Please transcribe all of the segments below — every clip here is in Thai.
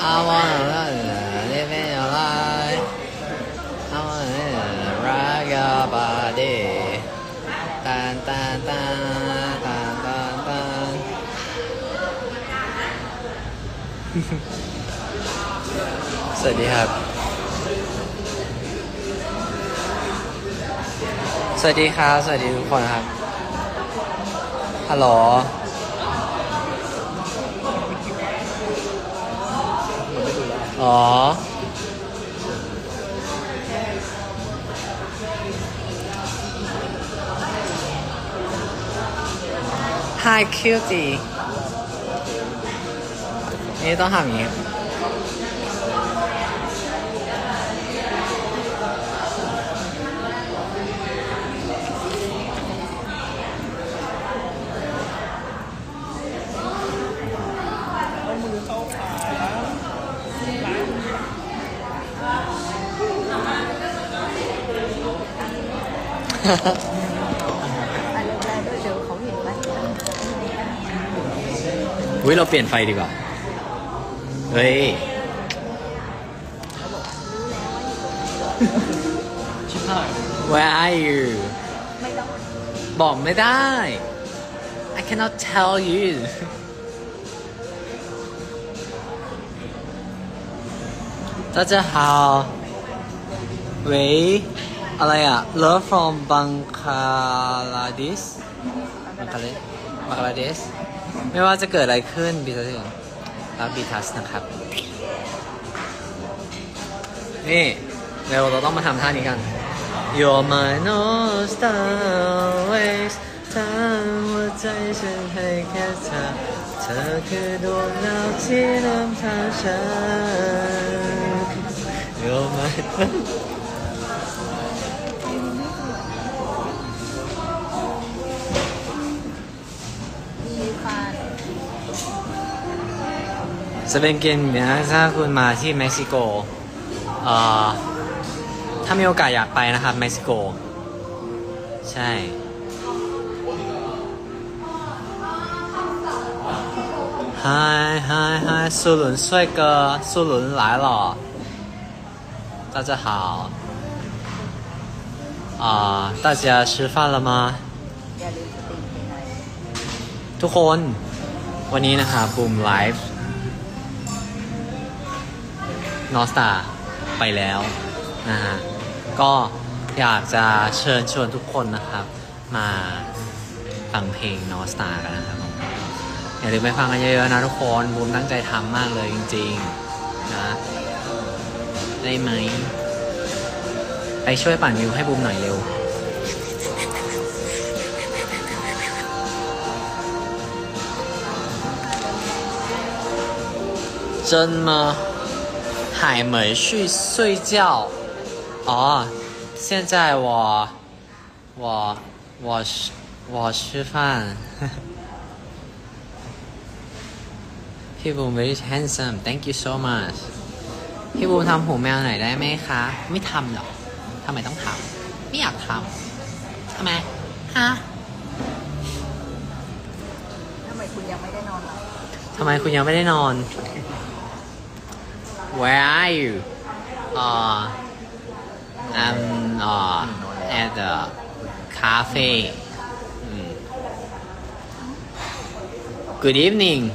I wanna live in your life I wanna rock your body ตันตันตันตันตันตันสวัสดีครับ สวัสดีครับ สวัสดีทุกคนครับ ฮัลโหล อ๋อ Hi cutie นี่ต้อง ทำอย่างนี้ อันแรกๆก็เจอเขาเห็นไหม วิเราเปลี่ยนไฟดีกว่า เฮ้ย ชิบหาย Where are you ไม่ต้อง บอกไม่ได้ I cannot tell you 大家好喂 อะไรอะ Love from Bangladesh บังคลาเดชบังคลาเดชไม่ว่าจะเกิดอะไรขึ้นบีทัสรับบีทัสนะครับ นี่เร็วเราต้องมาทำท่านี้กัน You're my north star always ถ้าหัวใจฉันให้แค่เธอ เธอคือดวงดาวที่นำทางฉัน You're my จะเป็นเกมเนี่ยถ้าคุณมาที่เม็กซิโกเอ่อถ้ามีโอกาสอยากไปนะครับเม็กซิโก ใช่ 嗨嗨嗨，苏伦帅哥，苏伦来了，大家好。啊、大家吃饭了吗？ อย่าลืมสตรีมเพลงอะไร ทุกคนวันนี้นะครับบูมไลฟ์ นอสตาไปแล้วนะฮะก็อยากจะเชิญชวนทุกคนนะครับ มาฟังเพลงนอสตากันนะครับอย่าลืมไปฟังกันเยอะๆนะทุกคนบูมตั้งใจทำมากเลยจริงๆนะได้ไหมไปช่วยปั่นวิวให้บูมหน่อยเร็ว真吗？还没去睡觉？哦，现在我我我吃我吃饭。พี่บูม very handsome thank you so much พี่บูมทำหูแมวหน่อยได้ไหมคะ ไม่ทำหรอกทำไมต้องทำไม่อยากทำทำไมฮะ ทำไมคุณยังไม่ได้นอนหลับ ทำไมคุณยังไม่ได้นอน Where are you? Uh, I'm uh, at the cafe. Mm. Good evening.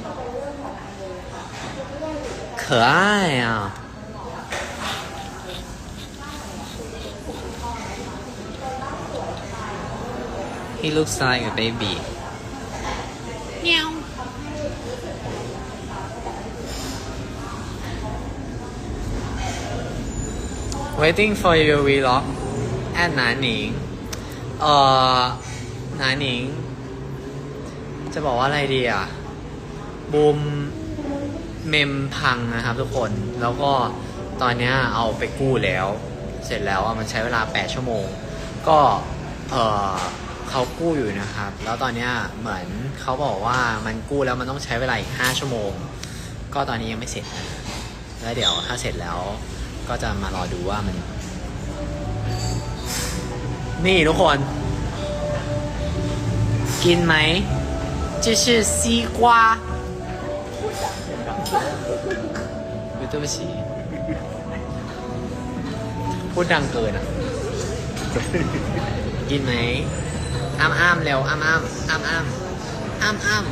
可爱啊！He looks like a baby. Waiting for your vlog at 南宁เอ่อหนานหนิง จะบอกว่าอะไรดีอะบูมเมมพังนะครับทุกคน แล้วก็ตอนเนี้ยเอาไปกู้แล้ว เสร็จแล้วมันใช้เวลา 8 ชั่วโมง ก็เออเขากู้อยู่นะครับ แล้วตอนเนี้ยเหมือนเขาบอกว่ามันกู้แล้วมันต้องใช้เวลาอีก 5 ชั่วโมง ก็ตอนนี้ยังไม่เสร็จนะแล้วเดี๋ยวถ้าเสร็จแล้ว ก็จะมารอดูว่ามัน นี่ทุกคน กินไหม这是西瓜 对不起พูดดังเกินอ่ะ กินไหมอ้ามอ้ามเร็วอ้ามอ้ามอ้ามอ้ามอ้ามอ้าม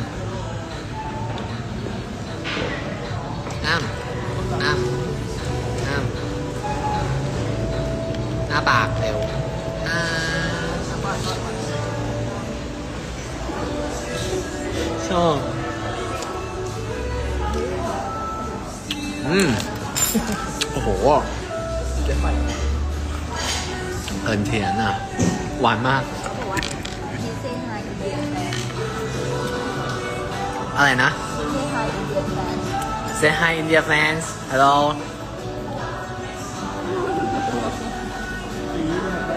很甜啊，หวานมาก อะไรนะ Say hi India fans Hello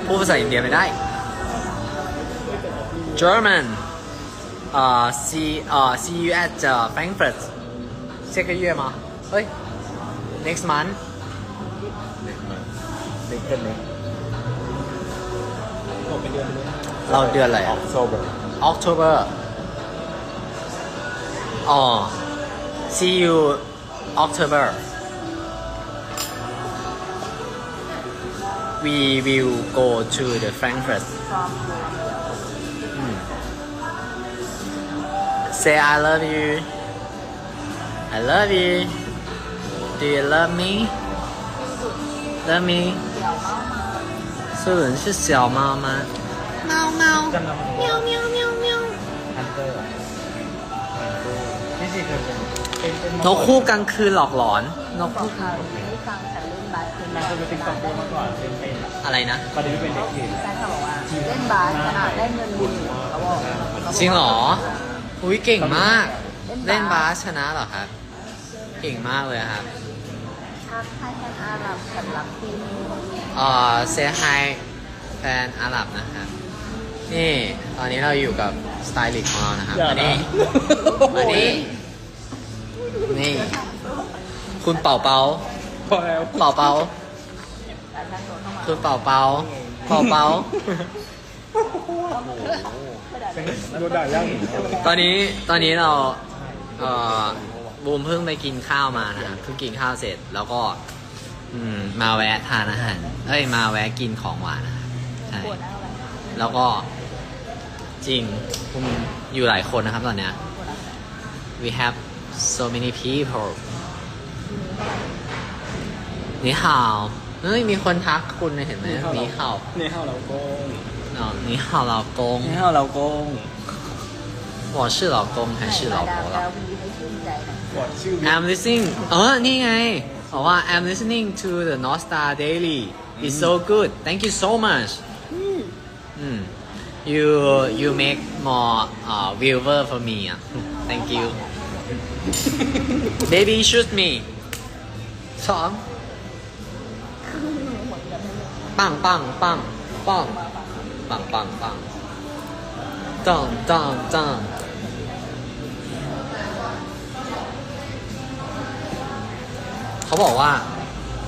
พูดภาษาอินเดียไม่ได้ German อ่า see อ่า see you at Frankfurt 这个月吗？哎，next month Oh, october. เดือนนี้ตกเป็นเดือนนี้เราเดือนอะไรออกโซเบอร์ออกโทเบอร์อ๋อ oh. see you October. We will go to the Frankfurt. Mm. say I love you. I love you. Do you love me? Love me. 素人是小猫吗猫猫 จันทร์ 喵喵喵喵 ฮันเตอร์นี่สิเคยเป็นเป็นเป็น นกคู่กลางคืนหลอกหลอน นก บอก คู่ เขาให้ฟังแต่เล่นบาสเป็น นางเคยเป็นติ๊กต็อกเกอร์มาก่อนเป็นเป็น อะไรนะ ตอนนี้เป็นเด็กเก่ง แฟนเขาบอกว่าเล่นบาสขนาดได้เงินหมื่นเขาบอก จริงเหรอ อุ้ยเก่งมาก เล่นบาสชนะเหรอครับ เก่งมากเลยครับ ทักให้แฟนอาหรับสำหรับทีม เ อ่อเซฮายแฟนอาหรับนะครับ นี่ตอนนี้เราอยู่กับสไตลิสต์ของเรานะครับอย่าอันนะนี้อันนี้ นี่ คุณเป่าเปาพอแล้วเป่าเปาแต่ท่านโดนเข้ามาคุณเป่าเปาเป่าเปาโดนด่าย่างตอนนี้ตอนนี้เราเอ่อบูมเพิ่งไปกินข้าวมานะครับเพิ่งกินข้าวเสร็จแล้วก็ อืมมาแวะทานอาหารเอ้ยมาแวะกินของหวานนะครับใช่ ปวดอะไร แล้วก็จริงผมอยู่หลายคนนะครับตอนเนี้ย we have so many people นี่ฮาวเฮ้ยมีคนทักคุณเห็นไหมนี่ฮาว นี่ห้าวเราโกง อ๋อนี่ฮาว老公 นี่ห้าวเราโกง 我是老公还是老婆 แล้ 了 ววีให้ชื่นใจหน่อย กดชื่อ I'm listening เออ นี่ไง บอกว่า I'm listening to the North Star Daily it's so good thank you so much อืม you you make more uh, viewer for me อ่ะ thank you baby shoot me สองปังปังปังปังปังปังปังตังตังตัง เขาบอกว่า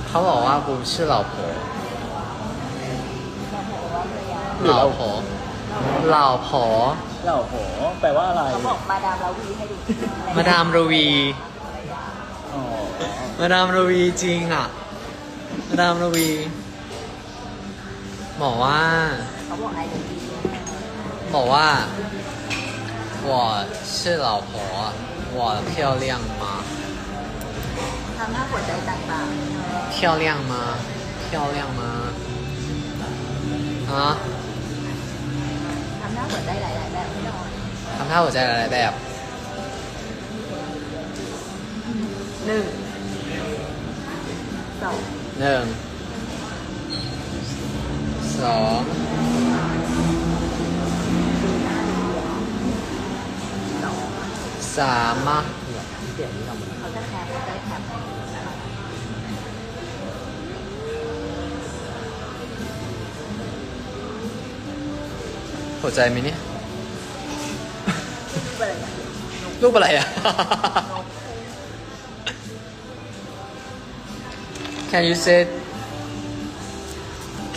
เขาบอกว่าบูมชื่อเหล่าโผเหล่าโผเหล่าโผ เหล่าโหแปลว่าอะไร เขาบอกมาดามลาวีให้ดู มาดามรวี อ๋อ มาดามรวีจริงอ่ะ มาดามรวี บอกว่า เขาบอกไอเดีย บอกว่า我是老婆我漂亮吗 ทำหน้าหัวใจต่าง 漂亮吗漂亮吗啊 ๆทำหน้าหัวใจหลายๆแบบไม่นอน ทำท่าหัวใจหลายๆแบบ หนึ่งสอง หนึ่งสอง ส องสามมาเขาจะแคปเขาจะแคปหัวใจไหมเนี่ยเปิดรูปอะไรอะ Can you say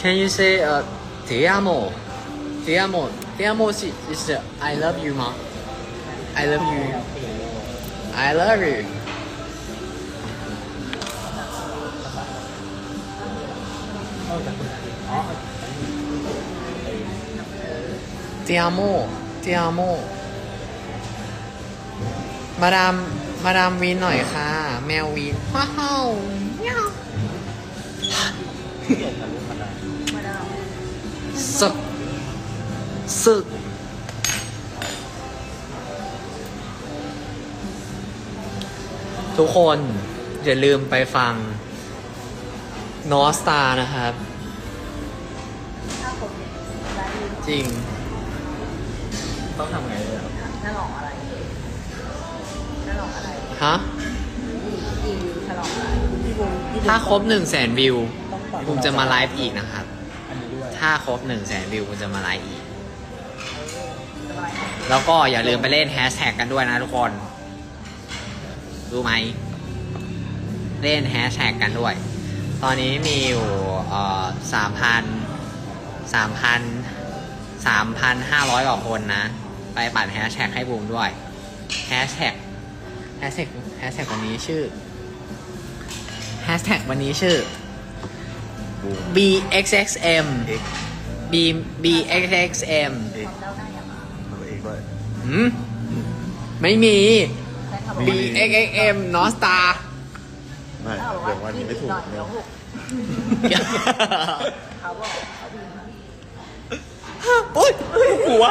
Can you say uh Te amo Te amo Te amo is is the I love you 吗 I love you I love you เตียโมเตียโมมาดามมาดามวินหน่อยค่ะ แมววินว้าวเน่าสึกสึก ทุกคน อย่าลืมไปฟังนอสตานะครับถ้าผมได้ยินจริง ต้องทำไงเลยครับฉลองอะไรฉลองอะไรฮะรีวิวฉลองอะไรพี่บุ๋มพี่บุ๋มถ้าครบ1 0 0 0 0แสนวิวต้องปรับผมจะมาไลฟ์อีกนะครับ อันนี้ด้วยถ้าครบ1 0 0 0 0แสนวิวผมจะมาไลฟ์อีกสบายแล้วก็อย่าลืมไปเล่นแฮชแท็กกันด้วยนะทุกคน รู้ไหม เล่นแฮชแท็กกันด้วย ตอนนี้มีอยู่สามพันสามพันสามพันห้าร้อยกว่าคนนะ ไปปั่นแฮชแท็กให้บูมด้วยแฮชแท็กแฮชแท็กแฮชแท็กวันนี้ชื่อแฮชแท็กวันนี้ชื่อบูม bxxm X b bxxm เอกความเล่าได้ยังตัวเอกด้วยหืมไม่มี แฟนคลับบอก B ว่า X X M นอสตาไม่เขาบอกเดี๋ยววันนี้ไม่ถูกหน่อยเนี่เดี๋ยยวหกเขาบอกเขาพิมพ์มาอุ้ยหัว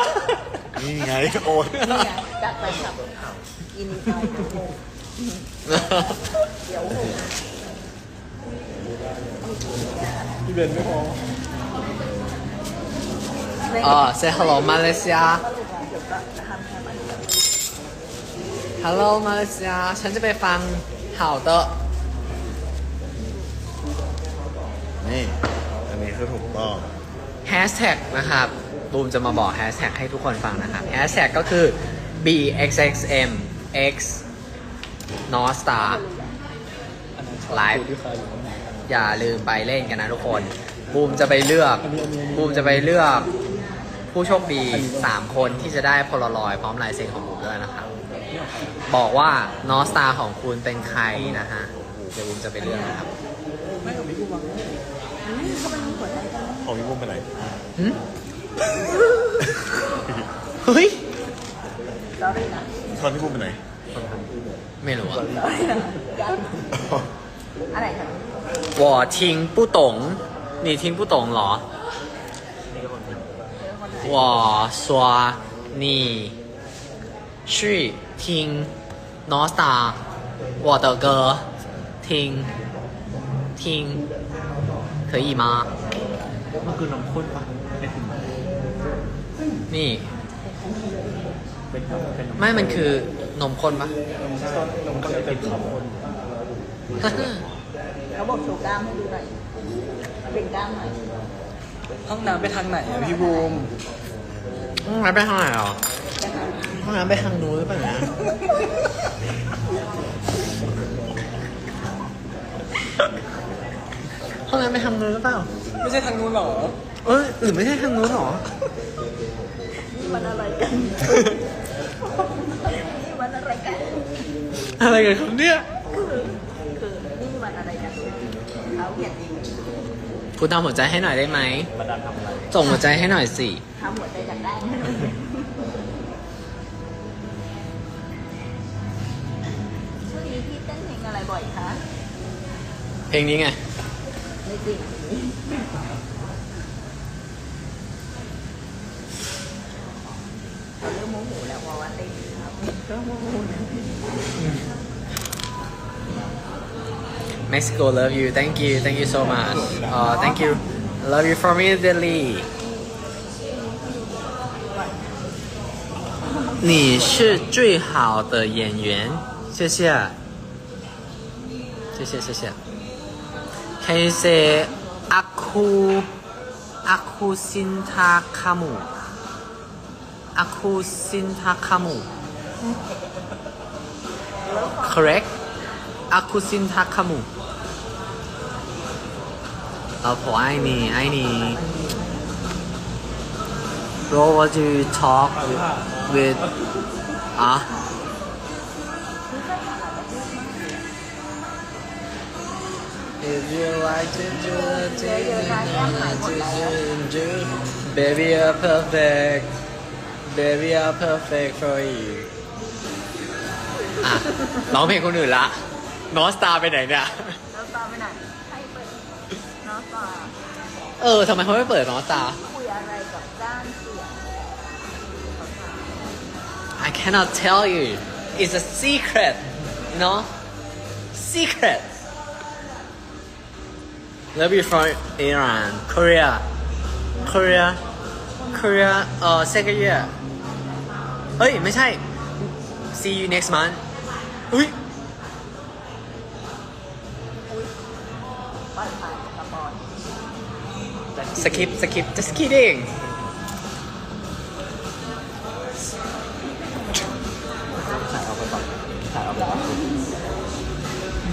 นี่ไงโอ้ยนี่ไงจากแฟนคลับอินใจเดี๋ยวหกเดี๋ยวหกพี่เบนไม่พออ๋อ say hello Malaysia สรุปแล้วเดี๋ยวก็จะทำแค่มันเดียว hello Malaysia ฉันจะไปฟังเห่าเตอะนี่ อันนี้คือถูกต้องแฮชแท็กนะครับบูมจะมาบอกแฮชแท็กให้ทุกคนฟังนะครับแฮชแท็กก็คือ B X X M X North Star ไลฟ์ที่ใครอยู่ข้างในอย่าลืมไปเล่นกันนะทุกคนบูมจะไปเลือกบูมจะไปเลือกผู้โชคดี 3 คนที่จะได้โพลารอยด์พร้อมลายเซ็นของบูมด้วยนะครับ บอกว่านอสตาของคุณเป็นใครนะฮะโอ้โหเดี๋ยวบูมจะไปเรื่องนะครับไม่กับพี่บูมอมาเปไหนตอนที่บุ้มไปไหนหึเฮ้ยตอนที่บุ้มไปไหน ไม่รู้อะะอะไรครับวอทิงผู้ตงนีทิ้งผู้ตงเหรอวอชัวนี่ 去听 n o s t a 我的歌听听可以吗 มันคือน้ำข้นปะไม่ถึง นี่ เป็นเป็น ไม่มันคือนมข้นปะ นมก็เลยเป็นขาวข้น เขาบอกโชว์กล้ามให้ดูหน่อยเป็นกล้ามหน่อย ห้องน้ำไปทางไหนอะพี่บูม ห้องน้ำไปทางไหนหรอ นะคะ ห้องน้ำไปทางนู้นหรือเปล่านะห้องน้ำไปทางนู้นหรือเปล่า ไม่ใช่ทางนู้นหรอ เอ้ยหรือไม่ใช่ทางนู้นหรอนี่มันอะไรกัน นี่มันอะไรกัน อะไรกันครับเนี่ยคือคือนี่มันอะไรกันเขาเขียนเองคุณทำหัวใจให้หน่อยได้ไหม มาดันทำอะไร ส่งหัวใจให้หน่อยสิ ทำหัวใจจากได้ อะไรบ่อยคะ เพลงนี้ไง ไม่จริงเขาเริ่มโมโหแล้วเพราะว่าเต้นครับเริ่มโมโหแล้ว Mexico love you thank you thank you so much uh thank you love you from Italy 你是最好的演员谢谢 谢谢谢谢 Can you say aku aku cinta kamu aku cinta kamu correct aku cinta kamu 老婆爱你爱你 Bro what do you talk with 啊 If you like to do the do Baby you're perfect Baby you're perfect for you อะร้องเพลงคนอื่นละนอสตาไปไหนเนี่ย น้ำตาไปไหนให้เปิดน้ำตาเออทำไมเขาไม่เปิดนอสตา คุยอะไรกับด้านเสียง I cannot tell you it's a secret you know secret Love you from Iran Korea Korea Korea เอ่อ second year เฮ้ย ไม่ใช่ see you next month อุ้ย ปันผ่านสปอน สกิปสกิป just kidding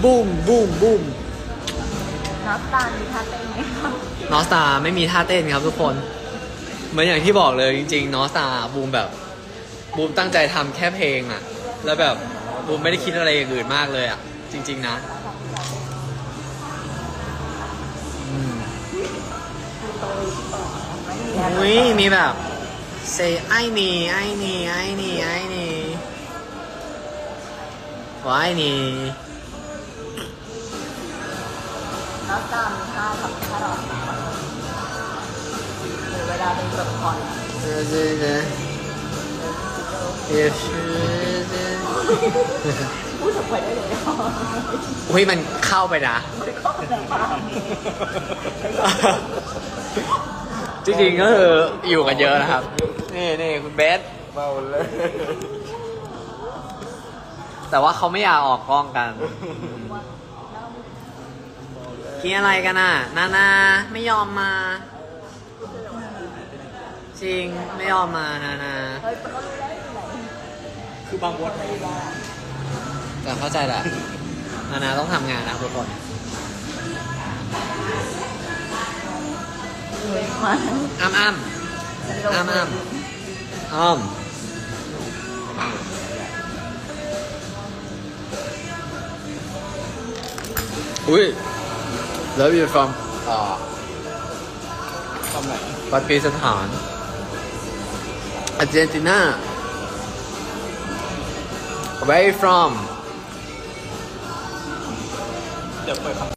บูมบูมบูม น้ำตามีท่าเต้นไหมคะนอสตาไม่มีท่าเต้นครับทุกคน เหมือนอย่างที่บอกเลยจริงๆ นอสตาบูมแบบบูมตั้งใจทำแค่เพลงอะแล้วแบบบูมไม่ได้คิดอะไรอย่างอื่นมากเลยอะจริง ๆนะอืมอุ้ยมีแบบ say I need I need I need I need ว่า I need น้ำตามีท่าทำท่าร้อหรือเวลาเป็นบทคอน If พูดถึงไปได้เลยเนาะอุ้ยมันเข้าไปนะ ไม่เข้าใจบ้างจริงๆก็คืออยู่กันเยอะนะครับ นี่นี่คุณเบสเบาเลยแต่ว่าเขาไม่อยากออกกล้องกัน กินอะไรกันอะ นานาไม่ยอมมา จริงไม่ยอมมานานาเฮ้ยเขารู้แล้วอยู่ไหนคือบางวัดแต่เข้าใจแหละนานาต้องทำงานนะครับทุกคนมาอ้ำอ้ำอ้ำอ้ำอ้อมอุ้ย Love you from อ่าทำไหนปากีสถานอาร์เจนตินา Where you from เดี๋ยวเปิดคำ